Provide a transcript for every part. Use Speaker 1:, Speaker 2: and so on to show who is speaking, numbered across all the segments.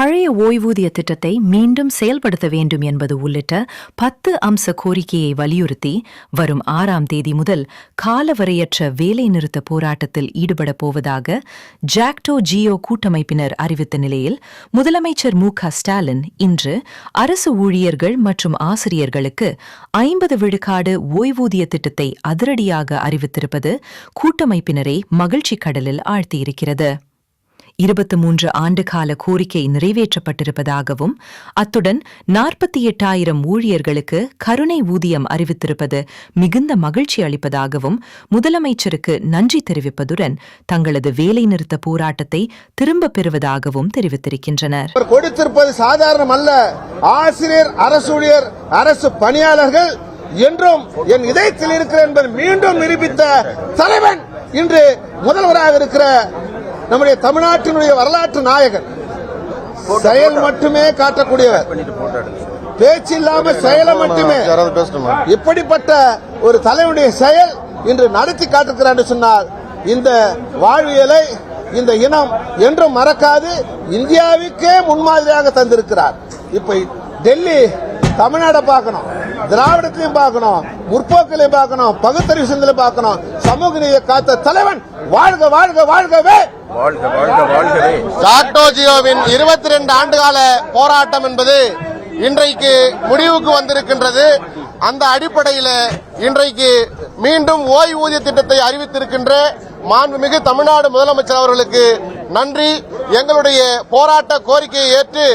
Speaker 1: பழைய ஓய்வூதிய திட்டத்தை மீண்டும் செயல்படுத்த வேண்டும் என்பது உள்ளிட்ட பத்து அம்ச கோரிக்கையை வலியுறுத்தி வரும் ஆறாம் தேதி முதல் காலவரையற்ற வேலைநிறுத்த போராட்டத்தில் ஈடுபடப் போவதாக ஜாக்டோ ஜியோ கூட்டமைப்பினர் அறிவித்த நிலையில் முதலமைச்சர் மு ஸ்டாலின் இன்று அரசு ஊழியர்கள் மற்றும் ஆசிரியர்களுக்கு ஐம்பது விழுக்காடு ஓய்வூதிய திட்டத்தை அதிரடியாக அறிவித்திருப்பது கூட்டமைப்பினரை மகிழ்ச்சி கடலில் ஆழ்த்தியிருக்கிறது இருபத்தி மூன்று ஆண்டுகால கோரிக்கை நிறைவேற்றப்பட்டிருப்பதாகவும் அத்துடன் நாற்பத்தி எட்டாயிரம் ஊழியர்களுக்கு கருணை ஊதியம் அறிவித்திருப்பது மிகுந்த மகிழ்ச்சி அளிப்பதாகவும் முதலமைச்சருக்கு நன்றி தெரிவிப்பதுடன் தங்களது வேலைநிறுத்த போராட்டத்தை திரும்பப் பெறுவதாகவும் தெரிவித்திருக்கின்றனர்
Speaker 2: கொடுத்திருப்பது சாதாரணம் அல்ல ஆசிரியர் அரசு அரசு பணியாளர்கள் என்றும் என் இதயத்தில் இருக்கிற என்பது மீண்டும் நிரூபித்த தலைவன் இன்று முதல்வராக இருக்கிற நம்முடைய தமிழ்நாட்டினுடைய வரலாற்று நாயகர் செயல் மட்டுமே காட்டக்கூடியவர் பேச்சு இல்லாம செயலை மட்டுமே இப்படிப்பட்ட ஒரு தலைவனுடைய செயல் இன்று நடத்தி காட்டுகிறார் சொன்னால் இந்த வாழ்வியலை இந்த இனம் என்றும் மறக்காது இந்தியாவுக்கே முன்மாதிரியாக தந்திருக்கிறார் இப்ப டெல்லி தமிழ்நாடை பார்க்கணும் திராவிடத்திலையும் பார்க்கணும் முற்போக்கிலையும் பார்க்கணும் பகுத்தறிவு சிந்தனை பார்க்கணும் சமூக நீதி காத்த தலைவன் வாழ்க வாழ்க வாழ்கவே
Speaker 3: இருபத்தி ரெண்டு ஆண்டுகால போராட்டம் என்பது இன்றைக்கு முடிவுக்கு வந்திருக்கின்றது அந்த அடிப்படையில் இன்றைக்கு மீண்டும் ஓய்வூதிய திட்டத்தை அறிவித்திருக்கின்ற மாண்புமிகு தமிழ்நாடு முதலமைச்சர் அவர்களுக்கு நன்றி எங்களுடைய போராட்ட கோரிக்கையை ஏற்று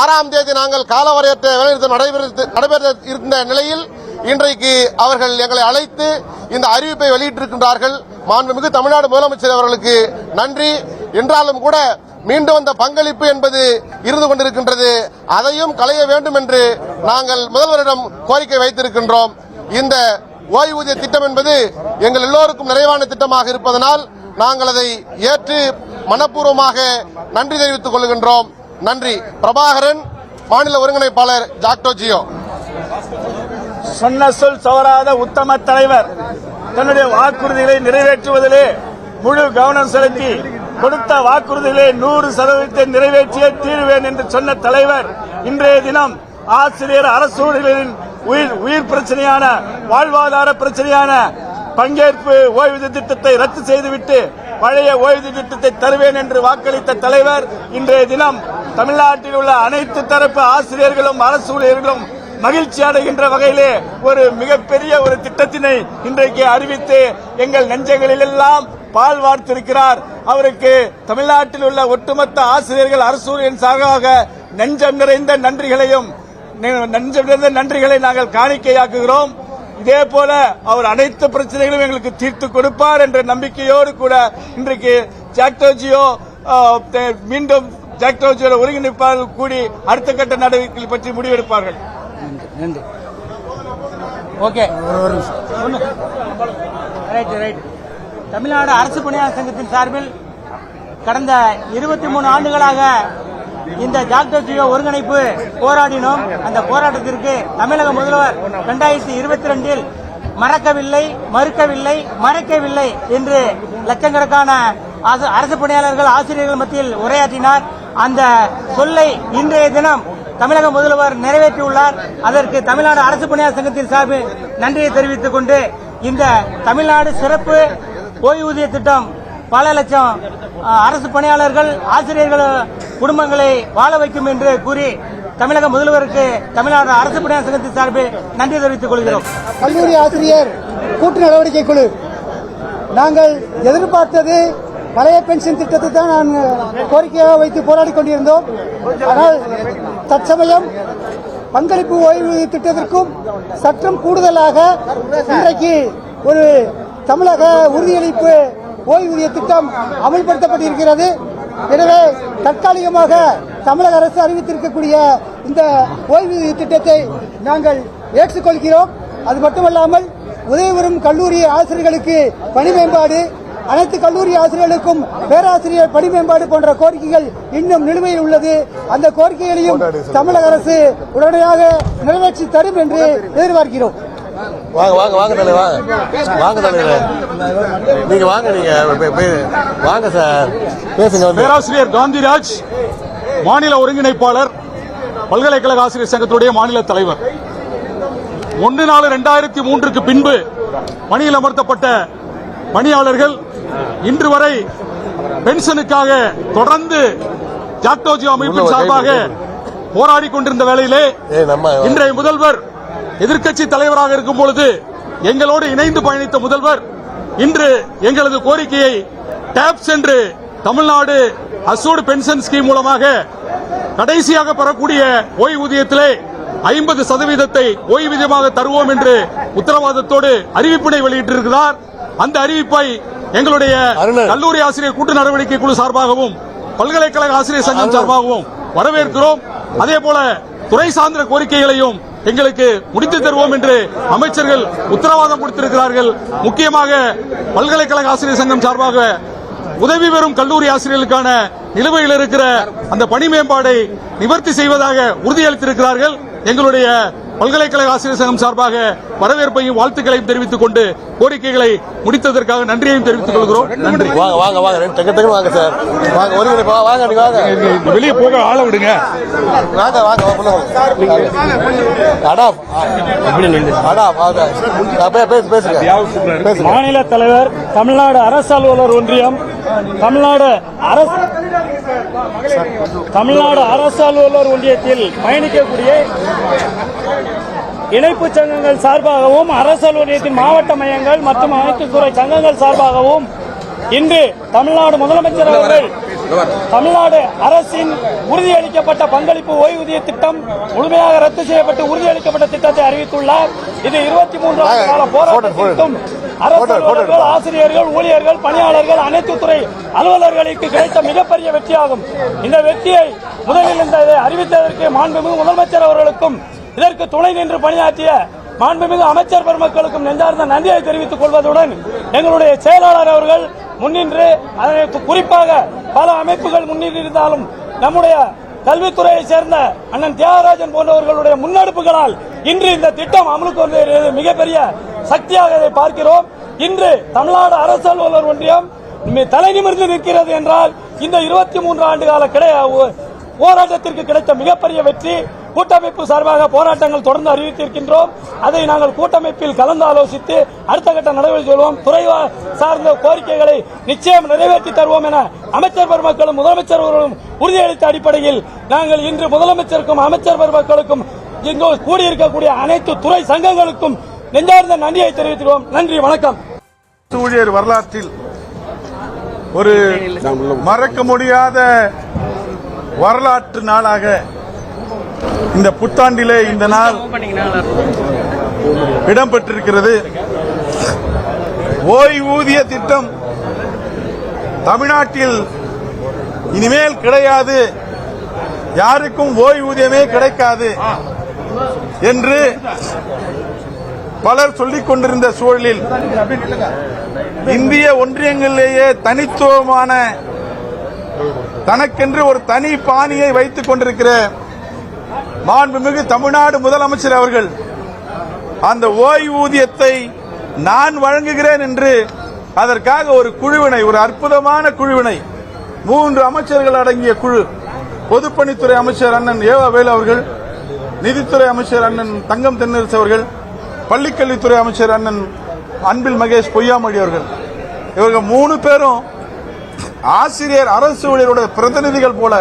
Speaker 3: ஆறாம் தேதி நாங்கள் காலவரையற்ற வேலைநிறுத்தம் நடைபெற இருந்த நிலையில் இன்றைக்கு அவர்கள் எங்களை அழைத்து இந்த அறிவிப்பை வெளியிட்டிருக்கின்றார்கள் மாண்புமிகு தமிழ்நாடு முதலமைச்சர் அவர்களுக்கு நன்றி என்றாலும் கூட மீண்டும் அந்த பங்களிப்பு என்பது இருந்து கொண்டிருக்கின்றது அதையும் களைய வேண்டும் என்று நாங்கள் முதல்வரிடம் கோரிக்கை வைத்திருக்கின்றோம் இந்த ஓய்வூதிய திட்டம் என்பது எங்கள் எல்லோருக்கும் நிறைவான திட்டமாக இருப்பதனால் நாங்கள் அதை ஏற்று மனப்பூர்வமாக நன்றி தெரிவித்துக் கொள்கின்றோம் நன்றி பிரபாகரன் மாநில ஒருங்கிணைப்பாளர் ஜாக்டோ ஜியோ
Speaker 4: சொன்ன சொல் சோராத உத்தம தலைவர் தன்னுடைய வாக்குறுதிகளை நிறைவேற்றுவதிலே முழு கவனம் செலுத்தி கொடுத்த வாக்குறுதிகளை நூறு சதவீதத்தை நிறைவேற்றியே தீர்வேன் என்று சொன்ன தலைவர் இன்றைய தினம் ஆசிரியர் அரசு உயிர் உயிர் பிரச்சனையான வாழ்வாதார பிரச்சனையான பங்கேற்பு ஓய்வூதிய திட்டத்தை ரத்து செய்துவிட்டு பழைய ஓய்வூதிய திட்டத்தை தருவேன் என்று வாக்களித்த தலைவர் இன்றைய தினம் தமிழ்நாட்டில் உள்ள அனைத்து தரப்பு ஆசிரியர்களும் அரசு ஊழியர்களும் மகிழ்ச்சி அடைகின்ற வகையிலே ஒரு மிகப்பெரிய ஒரு திட்டத்தினை இன்றைக்கு அறிவித்து எங்கள் நெஞ்சங்களில் எல்லாம் பால் வார்த்திருக்கிறார் அவருக்கு தமிழ்நாட்டில் உள்ள ஒட்டுமொத்த ஆசிரியர்கள் அரசூரியன் சார்பாக நெஞ்சம் நிறைந்த நன்றிகளையும் நெஞ்சம் நிறைந்த நன்றிகளை நாங்கள் காணிக்கையாக்குகிறோம் இதே போல அவர் அனைத்து பிரச்சனைகளும் எங்களுக்கு தீர்த்து கொடுப்பார் என்ற நம்பிக்கையோடு கூட இன்றைக்கு ஜாக்டோஜியோ மீண்டும் ஜாக்டோஜியோட ஒருங்கிணைப்பாளர்கள் கூடி அடுத்த கட்ட நடவடிக்கை பற்றி முடிவெடுப்பார்கள் நன்றி
Speaker 5: ஓகே ரைட் ரைட் தமிழ்நாடு அரசு பணியாளர் சங்கத்தின் சார்பில் கடந்த இருபத்தி மூணு ஆண்டுகளாக இந்த டாக்டர் ஜியோ ஒருங்கிணைப்பு போராடினோம் அந்த போராட்டத்திற்கு தமிழக முதல்வர் இரண்டாயிரத்தி இருபத்தி ரெண்டில் மறக்கவில்லை மறுக்கவில்லை மறைக்கவில்லை என்று லட்சக்கணக்கான அரசு பணியாளர்கள் ஆசிரியர்கள் மத்தியில் உரையாற்றினார் அந்த சொல்லை இன்றைய தினம் தமிழக முதல்வர் நிறைவேற்றியுள்ளார் அதற்கு தமிழ்நாடு அரசு பணியாளர் சங்கத்தின் சார்பில் நன்றியை தெரிவித்துக் கொண்டு இந்த தமிழ்நாடு சிறப்பு ஓய்வூதிய திட்டம் பல லட்சம் அரசு பணியாளர்கள் ஆசிரியர்கள் குடும்பங்களை வாழ வைக்கும் என்று கூறி தமிழக முதல்வருக்கு தமிழ்நாடு அரசு பணியாளர் சங்கத்தின் சார்பில் நன்றி தெரிவித்துக் கொள்கிறோம்
Speaker 6: கல்லூரி ஆசிரியர் கூட்டு நடவடிக்கை குழு நாங்கள் எதிர்பார்த்தது பழைய பென்ஷன் திட்டத்தை தான் நான் கோரிக்கையாக வைத்து போராடி கொண்டிருந்தோம் ஆனால் தற்சமயம் பங்களிப்பு ஓய்வூதிய திட்டத்திற்கும் சற்றும் கூடுதலாக இன்றைக்கு ஒரு தமிழக உறுதியளிப்பு ஓய்வூதிய திட்டம் அமல்படுத்தப்பட்டிருக்கிறது எனவே தற்காலிகமாக தமிழக அரசு அறிவித்திருக்கக்கூடிய இந்த ஓய்வூதிய திட்டத்தை நாங்கள் ஏற்றுக்கொள்கிறோம் அது மட்டுமல்லாமல் உதயபுரம் கல்லூரி ஆசிரியர்களுக்கு பணி மேம்பாடு அனைத்து கல்லூரி ஆசிரியர்களுக்கும் பேராசிரியர் பணி மேம்பாடு போன்ற கோரிக்கைகள் இன்னும் நிலுவையில் உள்ளது அந்த கோரிக்கைகளையும் தமிழக அரசு உடனடியாக நிறைவேற்றி தரும் என்று எதிர்பார்க்கிறோம்
Speaker 7: வாங்க வாங்க வாங்க தலை வாங்க வாங்க தலை நீங்க வாங்க நீங்க வாங்க சார்
Speaker 8: பேசுங்க பேராசிரியர் காந்திராஜ் மாநில ஒருங்கிணைப்பாளர் பல்கலைக்கழக ஆசிரியர் சங்கத்துடைய மாநில தலைவர் ஒன்று நாலு ரெண்டாயிரத்தி மூன்றுக்கு பின்பு பணியில் அமர்த்தப்பட்ட பணியாளர்கள் இன்று வரை பென்ஷனுக்காக தொடர்ந்து ஜாக்டோஜி அமைப்பின் சார்பாக போராடி கொண்டிருந்த வேளையிலே இன்றைய முதல்வர் எதிர்க்கட்சி தலைவராக இருக்கும் பொழுது எங்களோடு இணைந்து பயணித்த முதல்வர் இன்று எங்களது கோரிக்கையை டேப் சென்று தமிழ்நாடு அசோடு பென்ஷன் ஸ்கீம் மூலமாக கடைசியாக பெறக்கூடிய ஓய்வூதியத்திலே ஐம்பது சதவீதத்தை ஓய்வூதியமாக தருவோம் என்று உத்தரவாதத்தோடு அறிவிப்பினை வெளியிட்டிருக்கிறார் அந்த அறிவிப்பை எங்களுடைய கல்லூரி ஆசிரியர் கூட்டு நடவடிக்கை குழு சார்பாகவும் பல்கலைக்கழக ஆசிரியர் சங்கம் சார்பாகவும் வரவேற்கிறோம் அதே போல துறை சார்ந்த கோரிக்கைகளையும் எங்களுக்கு முடித்து தருவோம் என்று அமைச்சர்கள் உத்தரவாதம் கொடுத்திருக்கிறார்கள் முக்கியமாக பல்கலைக்கழக ஆசிரியர் சங்கம் சார்பாக உதவி பெறும் கல்லூரி ஆசிரியர்களுக்கான நிலுவையில் இருக்கிற அந்த பணி மேம்பாடை நிவர்த்தி செய்வதாக உறுதியளித்திருக்கிறார்கள் எங்களுடைய பல்கலைக்கழக ஆசிரியர் சங்கம் சார்பாக வரவேற்பையும் வாழ்த்துக்களையும் தெரிவித்துக் கொண்டு கோரிக்கைகளை முடித்ததற்காக நன்றியையும் தெரிவித்துக் கொள்கிறோம்
Speaker 7: நன்றி வாங்க வாங்க வாங்க வாங்க சார் வாங்க ஒரு
Speaker 9: வெளியே போக ஆள விடுங்க
Speaker 7: வாங்க அடா அடா
Speaker 10: மாநில தலைவர் தமிழ்நாடு அரசு அலுவலர் ஒன்றியம் தமிழ்நாடு அரசு தமிழ்நாடு அரசு அலுவலர் ஒன்றியத்தில் பயணிக்கக்கூடிய இணைப்பு சங்கங்கள் சார்பாகவும் அரசு அலுவலகத்தின் மாவட்ட மையங்கள் மற்றும் அனைத்து துறை சங்கங்கள் சார்பாகவும் இன்று தமிழ்நாடு முதலமைச்சர் அவர்கள் தமிழ்நாடு அரசின் உறுதியளிக்கப்பட்ட பங்களிப்பு ஓய்வூதிய திட்டம் முழுமையாக ரத்து செய்யப்பட்டு உறுதியளிக்கப்பட்ட அறிவித்துள்ளார் இது இருபத்தி மூன்றாவது கால போராட்டம் அரசு ஆசிரியர்கள் ஊழியர்கள் பணியாளர்கள் அனைத்து துறை அலுவலர்களுக்கு கிடைத்த மிகப்பெரிய வெற்றியாகும் இந்த வெற்றியை முதலில் இந்த அறிவித்ததற்கு மாண்புமிகு முதலமைச்சர் அவர்களுக்கும் இதற்கு துணை நின்று பணியாற்றிய மாண்புமிகு அமைச்சர் பெருமக்களுக்கும் நெஞ்சார்ந்த நன்றியை தெரிவித்துக் கொள்வதுடன் எங்களுடைய செயலாளர் அவர்கள் முன்னின்று குறிப்பாக பல அமைப்புகள் முன்னின்று இருந்தாலும் நம்முடைய கல்வித்துறையை சேர்ந்த அண்ணன் தியாகராஜன் போன்றவர்களுடைய முன்னெடுப்புகளால் இன்று இந்த திட்டம் அமலுக்கு வந்து மிகப்பெரிய சக்தியாக இதை பார்க்கிறோம் இன்று தமிழ்நாடு அரசு அலுவலர் ஒன்றியம் தலை நிமிர்ந்து நிற்கிறது என்றால் இந்த இருபத்தி மூன்று ஆண்டு கால கிடையாது போராட்டத்திற்கு கிடைத்த மிகப்பெரிய வெற்றி கூட்டமைப்பு சார்பாக போராட்டங்கள் தொடர்ந்து அறிவித்திருக்கின்றோம் அதை நாங்கள் கூட்டமைப்பில் கலந்து ஆலோசித்து அடுத்த கட்ட நடவடிக்கை சொல்வோம் துறை சார்ந்த கோரிக்கைகளை நிச்சயம் நிறைவேற்றி தருவோம் என அமைச்சர் பெருமக்களும் முதலமைச்சர் உறுதியளித்த அடிப்படையில் நாங்கள் இன்று முதலமைச்சருக்கும் அமைச்சர் பெருமக்களுக்கும் இங்கு கூடியிருக்கக்கூடிய அனைத்து துறை சங்கங்களுக்கும் நெஞ்சார்ந்த நன்றியை தெரிவித்துள்ளோம் நன்றி வணக்கம்
Speaker 11: ஊழியர் வரலாற்றில் ஒரு மறக்க முடியாத வரலாற்று நாளாக இந்த புத்தாண்டிலே இந்த நாள் இடம்பெற்றிருக்கிறது ஓய்வூதிய திட்டம் தமிழ்நாட்டில் இனிமேல் கிடையாது யாருக்கும் ஓய்வூதியமே கிடைக்காது என்று பலர் சொல்லிக் கொண்டிருந்த சூழலில் இந்திய ஒன்றியங்களிலேயே தனித்துவமான தனக்கென்று ஒரு தனி பாணியை வைத்துக் கொண்டிருக்கிற மாண்புமிகு தமிழ்நாடு முதலமைச்சர் அவர்கள் அந்த ஓய்வூதியத்தை நான் வழங்குகிறேன் என்று அதற்காக ஒரு குழுவினை ஒரு அற்புதமான குழுவினை மூன்று அமைச்சர்கள் அடங்கிய குழு பொதுப்பணித்துறை அமைச்சர் அண்ணன் ஏவா வேலு அவர்கள் நிதித்துறை அமைச்சர் அண்ணன் தங்கம் தென்னரசு அவர்கள் பள்ளிக்கல்வித்துறை அமைச்சர் அண்ணன் அன்பில் மகேஷ் பொய்யாமொழி அவர்கள் இவர்கள் மூணு பேரும் ஆசிரியர் அரசு ஊழியருடைய பிரதிநிதிகள் போல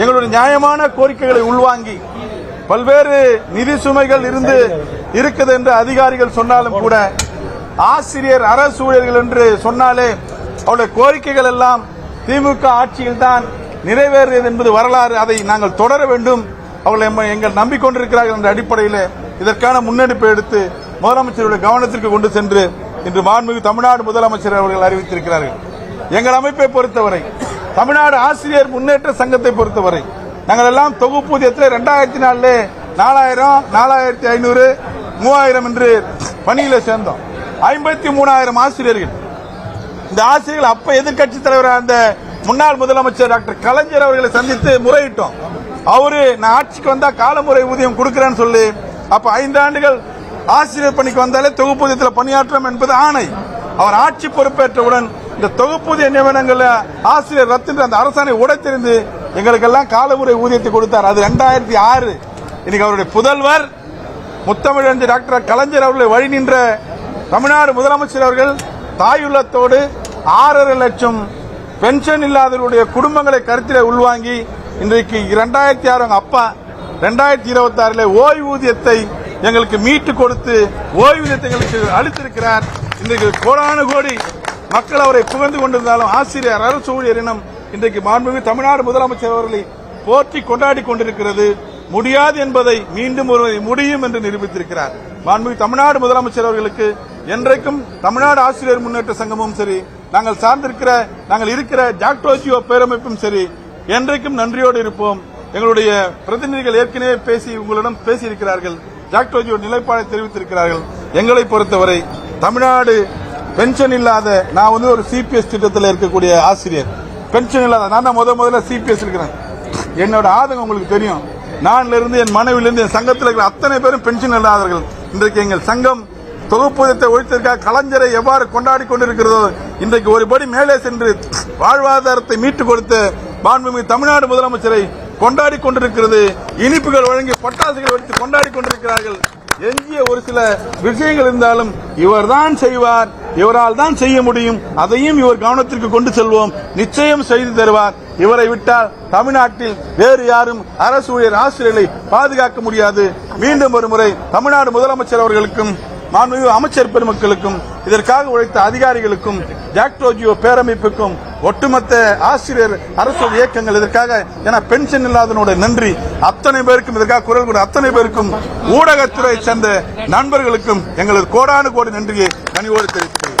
Speaker 11: எங்களுடைய நியாயமான கோரிக்கைகளை உள்வாங்கி பல்வேறு நிதி சுமைகள் இருந்து இருக்குது என்று அதிகாரிகள் சொன்னாலும் கூட ஆசிரியர் அரசு ஊழியர்கள் என்று சொன்னாலே அவருடைய கோரிக்கைகள் எல்லாம் திமுக ஆட்சியில் தான் நிறைவேறியது என்பது வரலாறு அதை நாங்கள் தொடர வேண்டும் அவர்கள் எங்கள் நம்பிக்கொண்டிருக்கிறார்கள் என்ற அடிப்படையில் இதற்கான முன்னெடுப்பை எடுத்து முதலமைச்சருடைய கவனத்திற்கு கொண்டு சென்று இன்று மாண்புமிகு தமிழ்நாடு முதலமைச்சர் அவர்கள் அறிவித்திருக்கிறார்கள் எங்கள் அமைப்பை பொறுத்தவரை தமிழ்நாடு ஆசிரியர் முன்னேற்ற சங்கத்தை பொறுத்தவரை நாங்கள் எல்லாம் தொகுப்பூதியத்தில் ரெண்டாயிரத்தி நாலுல நாலாயிரம் நாலாயிரத்தி ஐநூறு மூவாயிரம் என்று பணியில் சேர்ந்தோம் ஐம்பத்தி மூணாயிரம் ஆசிரியர்கள் இந்த ஆசிரியர்கள் அப்ப எதிர்கட்சி தலைவராக இருந்த முன்னாள் முதலமைச்சர் டாக்டர் கலைஞர் அவர்களை சந்தித்து முறையிட்டோம் அவரு நான் ஆட்சிக்கு வந்தா காலமுறை ஊதியம் கொடுக்கிறேன்னு சொல்லி அப்ப ஐந்து ஆண்டுகள் ஆசிரியர் பணிக்கு வந்தாலே தொகுப்பூதியத்தில் பணியாற்றம் என்பது ஆணை அவர் ஆட்சி பொறுப்பேற்றவுடன் இந்த தொகுப்பூதிய நியமனங்களை ஆசிரியர் ரத்து அந்த அரசாணை உடைத்தெறிந்து எங்களுக்கெல்லாம் காலமுறை ஊதியத்தை கொடுத்தார் அது ரெண்டாயிரத்தி ஆறு இன்னைக்கு அவருடைய புதல்வர் முத்தமிழஞ்சி டாக்டர் கலைஞர் அவர்களை வழி நின்ற தமிழ்நாடு முதலமைச்சர் அவர்கள் தாயுள்ளத்தோடு ஆறரை லட்சம் பென்ஷன் இல்லாதவருடைய குடும்பங்களை கருத்தில் உள்வாங்கி இன்றைக்கு இரண்டாயிரத்தி ஆறு அவங்க அப்பா ரெண்டாயிரத்தி இருபத்தி ஆறுல ஓய்வூதியத்தை எங்களுக்கு மீட்டு கொடுத்து ஓய்வூதியத்தை எங்களுக்கு அளித்திருக்கிறார் இன்றைக்கு கோடானு கோடி மக்கள் அவரை புகழ்ந்து கொண்டிருந்தாலும் ஆசிரியர் அரசு ஊழியரினம் இன்றைக்கு மாண்புமிகு தமிழ்நாடு முதலமைச்சர் அவர்களை போற்றி கொண்டாடி கொண்டிருக்கிறது முடியாது என்பதை மீண்டும் ஒருவரை முடியும் என்று நிரூபித்திருக்கிறார் மாண்புமிகு தமிழ்நாடு முதலமைச்சர் அவர்களுக்கு என்றைக்கும் தமிழ்நாடு ஆசிரியர் முன்னேற்ற சங்கமும் சரி நாங்கள் சார்ந்திருக்கிற நாங்கள் இருக்கிற ஜாக்டோஜியோ பேரமைப்பும் சரி என்றைக்கும் நன்றியோடு இருப்போம் எங்களுடைய பிரதிநிதிகள் ஏற்கனவே பேசி உங்களிடம் பேசியிருக்கிறார்கள் ஜாக்டோஜியோ நிலைப்பாடை தெரிவித்திருக்கிறார்கள் எங்களை பொறுத்தவரை தமிழ்நாடு பென்ஷன் இல்லாத நான் வந்து ஒரு சிபிஎஸ் திட்டத்தில் இருக்கக்கூடிய ஆசிரியர் பென்ஷன் இல்லாத நான் தான் முத முதல்ல சிபிஎஸ் இருக்கிறேன் என்னோட ஆதங்கம் உங்களுக்கு தெரியும் நான்ல இருந்து என் மனைவிலிருந்து என் சங்கத்தில் இருக்கிற அத்தனை பேரும் பென்ஷன் இல்லாதவர்கள் இன்றைக்கு எங்கள் சங்கம் தொகுப்பூதியத்தை ஒழித்திருக்க கலைஞரை எவ்வாறு கொண்டாடி கொண்டிருக்கிறதோ இன்றைக்கு ஒரு படி மேலே சென்று வாழ்வாதாரத்தை மீட்டுக் கொடுத்த மாண்புமிகு தமிழ்நாடு முதலமைச்சரை கொண்டாடி கொண்டிருக்கிறது இனிப்புகள் வழங்கி பட்டாசுகள் வைத்து கொண்டாடி கொண்டிருக்கிறார்கள் எஞ்சிய ஒரு சில விஷயங்கள் இருந்தாலும் இவர்தான் செய்வார் இவரால் தான் செய்ய முடியும் அதையும் இவர் கவனத்திற்கு கொண்டு செல்வோம் நிச்சயம் செய்து தருவார் இவரை விட்டால் தமிழ்நாட்டில் வேறு யாரும் அரசு ஊழியர் ஆசிரியர்களை பாதுகாக்க முடியாது மீண்டும் ஒரு முறை தமிழ்நாடு முதலமைச்சர் அவர்களுக்கும் மாண்பு அமைச்சர் பெருமக்களுக்கும் இதற்காக உழைத்த அதிகாரிகளுக்கும் ஜாக்டோஜியோ பேரமைப்புக்கும் ஒட்டுமொத்த ஆசிரியர் அரசு இயக்கங்கள் இதற்காக என பென்ஷன் இல்லாதனோட நன்றி அத்தனை பேருக்கும் இதற்காக குரல் கூட அத்தனை பேருக்கும் ஊடகத்துறை சேர்ந்த நண்பர்களுக்கும் எங்களது கோடானு கோடி நன்றியை 言われてるって